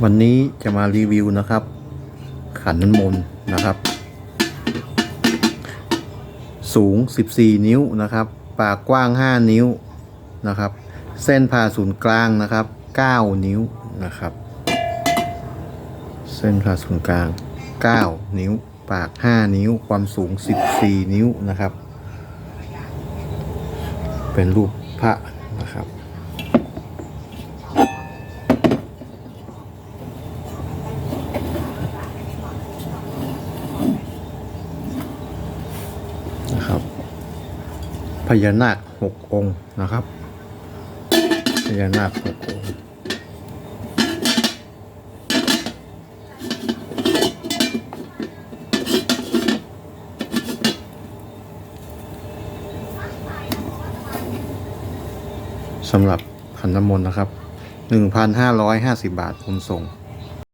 วันนี้จะมารีวิวนะครับ ขันน้ำมนต์นะครับ สูง 14 นิ้วนะครับ ปากกว้าง 5 นิ้วนะครับ เส้นผ่าศูนย์กลางนะครับ 9 นิ้วนะครับ เส้นผ่าศูนย์กลาง 9 นิ้ว ปาก 5 นิ้ว ความสูง 14 นิ้วนะครับ เป็นรูปพระนะครับ นะครับพญานาคหกองค์นะครับพญานาคหกองค์สำหรับขันน้ำมนต์นะครับ 1,550 บาทคุณส่ง